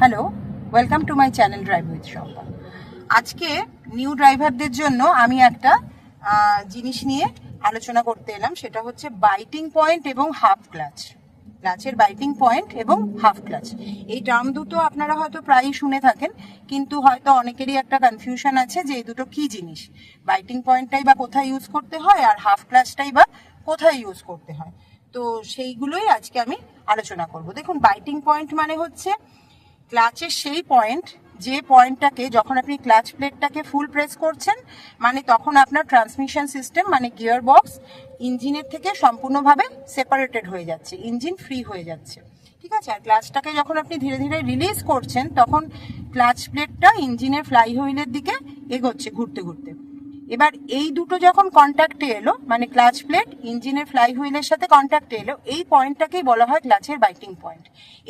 Hello welcome to my channel drive with Shampa আজকে new ড্রাইভারদের জন্য আমি একটা জিনিস নিয়ে আলোচনা করতে এলাম, সেটা হচ্ছে বাইটিং পয়েন্ট এবং হাফ ক্লাচ ক্লাচের বাইটিং পয়েন্ট এবং হাফ ক্লাচ এই টার্ম দুটো আপনারা হয়তো প্রায়ই শুনে থাকেন, কিন্তু হয়তো অনেকেরই একটা কনফিউশন আছে যে এই দুটো কি জিনিস? বাইটিং পয়েন্টটাই বা কোথায় ইউজ করতে হয়, আর হাফ ক্লাচটাই বা কোথায় ইউজ করতে হয়? তো সেইগুলোই আজকে আমি আলোচনা করব। দেখুন বাইটিং পয়েন্ট মানে হচ্ছে ক্লাচের সেই পয়েন্ট যে পয়েন্টটাকে যখন আপনি ক্লাচ প্লেটটাকে ফুল প্রেস করছেন মানে তখন আপনার ট্রান্সমিশন সিস্টেম মানে গিয়ার বক্স ইঞ্জিনের থেকে সম্পূর্ণভাবে সেপারেটেড হয়ে যাচ্ছে ইঞ্জিন ফ্রি হয়ে যাচ্ছে। ঠিক আছে? আর ক্লাচটাকে যখন আপনি ধীরে ধীরে রিলিজ করছেন, তখন ক্লাচ প্লেটটা ইঞ্জিনের ফ্লাই হুইলের দিকে এগোচ্ছে ঘুরতে ঘুরতে। এবার এই দুটো যখন কন্ট্যাক্টে এলো মানে ক্লাচ প্লেট ইঞ্জিনের ফ্লাই হুইলের সাথে কন্ট্যাক্টে এলো, এই পয়েন্টটাকেই বলা হয় ক্লাচের বাইটিং পয়েন্ট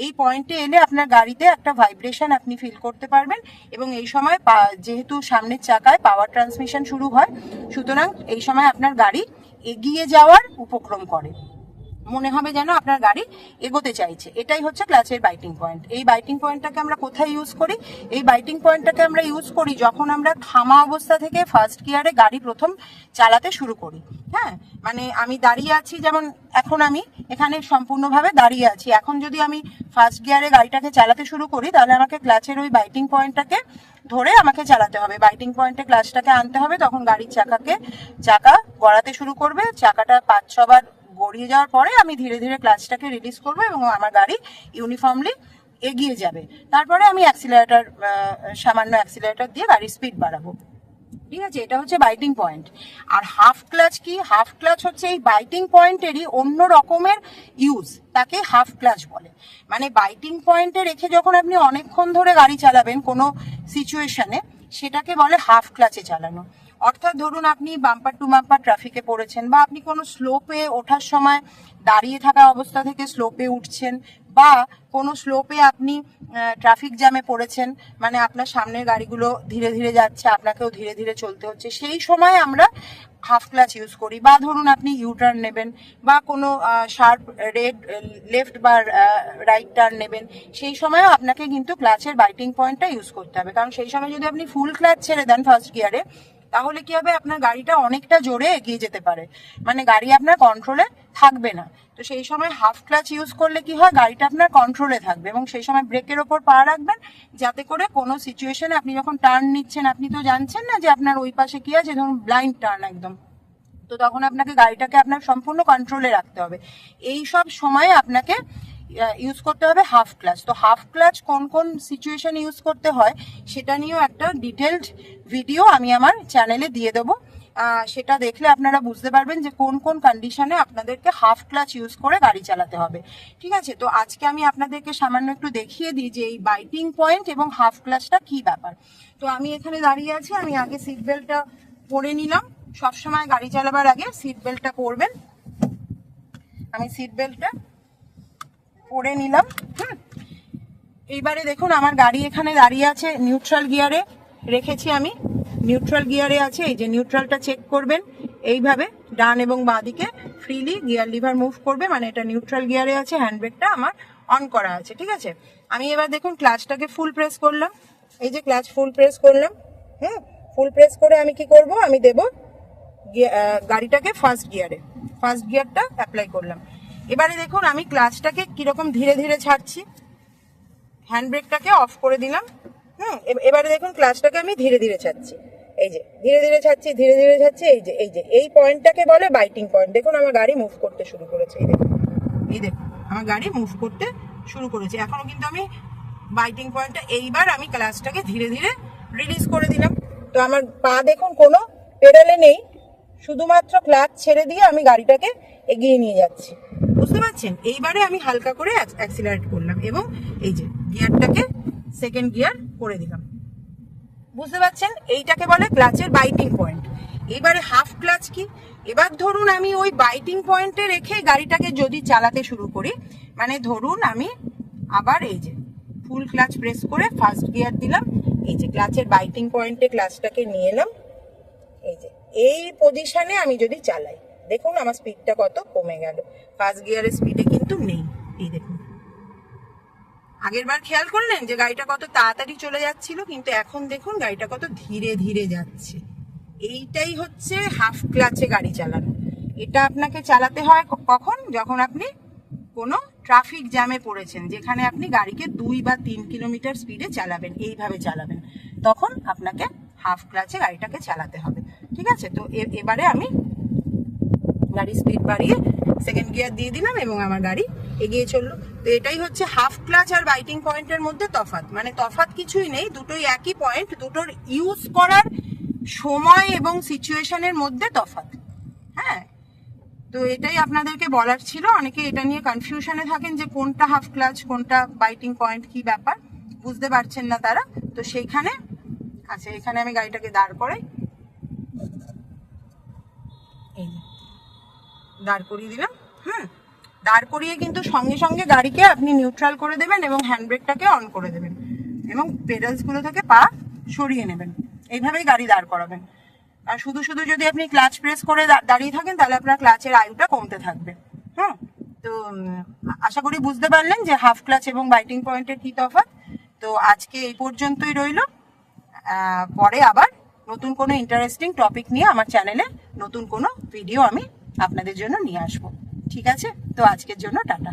এই পয়েন্টে এলে আপনার গাড়িতে একটা ভাইব্রেশন আপনি ফিল করতে পারবেন এবং এই সময় যেহেতু সামনের চাকায় পাওয়ার ট্রান্সমিশন শুরু হয়, সুতরাং এই সময় আপনার গাড়ি এগিয়ে যাওয়ার উপক্রম করে। মনে হবে যেন আপনার গাড়ি এগোতে চাইছে। এটাই হচ্ছে ক্লাচের বাইটিং পয়েন্ট এই বাইটিং পয়েন্টটাকে আমরা কোথায় ইউজ করি? এই বাইটিং পয়েন্টটাকে আমরা ইউজ করি যখন আমরা থামা অবস্থা থেকে ফার্স্ট গিয়ারে গাড়ি প্রথম চালাতে শুরু করি। হ্যাঁ? মানে আমি দাঁড়িয়ে আছি, যেমন এখন আমি এখানে সম্পূর্ণভাবে দাঁড়িয়ে আছি। এখন যদি আমি ফার্স্ট গিয়ারে গাড়িটাকে চালাতে শুরু করি, তাহলে আমাকে ক্লাচের ওই বাইটিং পয়েন্টটাকে ধরে আমাকে চালাতে হবে। বাইটিং পয়েন্টে ক্লাচটাকে আনতে হবে, তখন গাড়ির চাকাকে চাকা গড়াতে শুরু করবে। চাকাটা পাঁচ ছবার গড়িয়ে যাওয়ার পরে আমি ধীরে ধীরে ক্লাচটাকে রিলিজ করব এবং আমার গাড়ি ইউনিফর্মলি এগিয়ে যাবে। তারপরে আমি অ্যাক্সিলারেটার সামান্য অ্যাক্সিলারেটার দিয়ে গাড়ির স্পিড বাড়াবো। ঠিক আছে? এটা হচ্ছে বাইটিং পয়েন্ট আর হাফ ক্লাচ কি? হাফ ক্লাচ হচ্ছে এই বাইটিং পয়েন্টেরই অন্য রকমের ইউজ তাকে হাফ ক্লাচ বলে। মানে বাইটিং পয়েন্টে রেখে যখন আপনি অনেকক্ষণ ধরে গাড়ি চালাবেন কোনো সিচুয়েশনে সেটাকে বলে হাফ ক্লাচে চালানো। অর্থাৎ ধরুন আপনি বাম্পার টু বাম্পার ট্রাফিকে পড়েছেন বা আপনি কোনো স্লোপে ওঠার সময় দাঁড়িয়ে থাকা অবস্থা থেকে স্লোপে উঠছেন বা কোনো স্লোপে আপনি ট্রাফিক জ্যামে পড়েছেন মানে আপনার সামনের গাড়িগুলো ধীরে ধীরে যাচ্ছে, আপনাকেও ধীরে ধীরে চলতে হচ্ছে, সেই সময় আমরা হাফ ক্লাচ ইউজ করি বা ধরুন আপনি ইউ টার্ন নেবেন বা কোনো শার্প রেড লেফট বা রাইট টার্ন নেবেন, সেই সময়ও আপনাকে কিন্তু ক্লাচের বাইটিং পয়েন্টটা ইউজ করতে হবে। কারণ সেই সময় যদি আপনি ফুল ক্লাচ ছেড়ে দেন ফার্স্ট গিয়ারে তাহলে কি হবে? আপনার গাড়িটা অনেকটা জোরে এগিয়ে যেতে পারে। মানে গাড়ি আপনার কন্ট্রোলে থাকবে না। তো সেই সময় হাফ ক্লাচ ইউজ করলে কি হয়? গাড়িটা আপনার কন্ট্রোলে থাকবে এবং সেই সময় ব্রেকের ওপর পা রাখবেন, যাতে করে কোনো সিচুয়েশনে আপনি যখন টার্ন নিচ্ছেন, আপনি তো জানছেন না যে আপনার ওই পাশে কি আছে? ধরুন ব্লাইন্ড টার্ন একদম। তো তখন আপনাকে গাড়িটাকে আপনার সম্পূর্ণ কন্ট্রোলে রাখতে হবে। এই সব সময়ে আপনাকে ইউজ করতে হবে হাফ ক্লাচ তো হাফ ক্লাচ কোন কোন সিচুয়েশন ইউজ করতে হয়, সেটা নিয়েও একটা ডিটেলড ভিডিও আমি আমার চ্যানেলে দিয়ে দেবো। সেটা দেখলে আপনারা বুঝতে পারবেন যে কোন কোন কন্ডিশনে আপনাদেরকে হাফ ক্লাচ ইউজ করে গাড়ি চালাতে হবে। ঠিক আছে? তো আজকে আমি আপনাদেরকে সামান্য একটু দেখিয়ে দিই যে এই বাইটিং পয়েন্ট এবং হাফ ক্লাচটা কি ব্যাপার। তো আমি এখানে দাঁড়িয়ে আছি, আমি আগে সিট বেল্টটা পরে নিলাম। সবসময় গাড়ি চালাবার আগে সিট বেল্টটা পরবেন। আমি সিট বেল্টটা পরে নিলাম, হুম। এইবারে দেখুন, আমার গাড়ি এখানে দাঁড়িয়ে আছে নিউট্রাল গিয়ারে রেখেছি আমি। নিউট্রাল গিয়ারে আছে, এই যে নিউট্রালটা চেক করবেন। এইভাবে ডান এবং বাঁ দিকে ফ্রিলি গিয়ার লিভার মুভ করবে মানে এটা নিউট্রাল গিয়ারে আছে হ্যান্ডব্রেকটা আমার অন করা আছে, ঠিক আছে? আমি এবার দেখুন ক্লাচটাকে ফুল প্রেস করলাম। এই যে ক্লাচ ফুল প্রেস করলাম হ্যাঁ ফুল প্রেস করে আমি কি করব? আমি দেব গাড়িটাকে ফার্স্ট গিয়ারে ফার্স্ট গিয়ারটা অ্যাপ্লাই করলাম। এবারে দেখুন আমি ক্লাচটাকে কীরকম ধীরে ধীরে ছাড়ছি। হ্যান্ড ব্রেকটাকে অফ করে দিলাম। এব- এবারে দেখুন ক্লাসটাকে আমি ধীরে ধীরে ছাড়ছি। এই যে, ধীরে ধীরে ছাড়ছি, ধীরে ধীরে ছাড়ছি, এই যে এই যে, এই পয়েন্টটাকে বলে বাইটিং পয়েন্ট দেখুন আমার গাড়ি মুভ করতে শুরু করেছে, এই দেখুন। এই দেখুন, আমার গাড়ি মুভ করতে শুরু করেছে। এখনও কিন্তু আমি বাইটিং পয়েন্টটা এইবার আমি ক্লাসটাকে ধীরে ধীরে রিলিজ করে দিলাম। তো আমার পা দেখুন কোনো পেডালে নেই। শুধুমাত্র ক্লাচ ছেড়ে দিয়ে আমি গাড়িটাকে এগিয়ে নিয়ে যাচ্ছি। বুঝতে পারছেন? এইবারে আমি হালকা করে অ্যাক্সিলারেট করলাম এবং এই যে গিয়ারটাকে সেকেন্ড গিয়ার করে দিলাম। বুঝতে পারছেন? এইটাকে বলে ক্লাচের বাইটিং পয়েন্ট এবারে হাফ ক্লাচ কি? এবার ধরুন আমি ওই বাইটিং পয়েন্টে রেখে গাড়িটাকে যদি চালাতে শুরু করি মানে ধরুন আমি আবার এই যে ফুল ক্লাচ প্রেস করে ফার্স্ট গিয়ার দিলাম, এই যে ক্লাচের বাইটিং পয়েন্টে ক্লাচটাকে নিয়ে এলাম, এই যে এই পজিশনে আমি যদি চালাই, দেখুন আমার স্পিডটা কত কমে গেল। ফার্স্ট গিয়ারের স্পিডে কিন্তু নেই, এই দেখুন। আগের বার খেয়াল করলেন যে গাড়িটা কত তাড়াতাড়ি চলে যাচ্ছিল? কিন্তু এখন দেখুন গাড়িটা কত ধীরে ধীরে যাচ্ছে। এইটাই হচ্ছে হাফ ক্লাচে গাড়ি চালানো। এটা আপনাকে চালাতে হয় কখন? যখন আপনি কোনো ট্রাফিক জ্যামে পড়েছেন, যেখানে আপনি গাড়িকে দুই বা তিন কিলোমিটার স্পিডে চালাবেন, এইভাবে চালাবেন, তখন আপনাকে হাফ ক্লাচে গাড়িটাকে চালাতে হবে। ঠিক আছে? তো এবারে আমি গাড়ি স্পিড বাড়িয়ে সেকেন্ড গিয়ার দিয়ে দিলাম এবং আমার গাড়ি এগিয়ে চলল। এটাই হচ্ছে হাফ ক্লাচ আর বাইটিং পয়েন্টের মধ্যে তফাৎ। মানে তফাৎ কিছুই নেই, দুটোই একই পয়েন্ট দুটোর ইউজ করার সময় এবং সিচুয়েশনের মধ্যে তফাৎ। হ্যাঁ? তো এটাই আপনাদেরকে বলার ছিল। অনেকে এটা নিয়ে কনফিউশনে থাকেন যে কোনটা হাফ ক্লাচ কোনটা বাইটিং পয়েন্ট কি ব্যাপার? বুঝতে পারছেন না তারা। তো সেইখানে আচ্ছা এখানে আমি গাড়িটাকে দাঁড় করাই। এই দাঁড় করিয়ে দিলাম। দাঁড় করিয়ে কিন্তু সঙ্গে সঙ্গে গাড়িকে আপনি নিউট্রাল করে দেবেন এবং হ্যান্ডব্রেকটাকে অন করে দেবেন। এবং পেডালসগুলো থেকে পা সরিয়ে নেবেন। এইভাবেই গাড়ি দাঁড় করাবেন। আর শুধু শুধু যদি আপনি ক্লাচ প্রেস করে দাঁড়িয়ে থাকেন, তাহলে আপনার ক্লাচের আয়ুটা কমতে থাকবে। হুম? তো আশা করি বুঝতে পারলেন যে হাফ ক্লাচ এবং বাইটিং পয়েন্টের কি তফাৎ। তো আজকে এই পর্যন্তই রইল। পরে আবার নতুন কোনো ইন্টারেস্টিং টপিক নিয়ে আমার চ্যানেলে নতুন কোনো ভিডিও আমি আপনাদের জন্য নিয়ে আসব। ঠিক আছে? তো আজকের জন্য টাটা।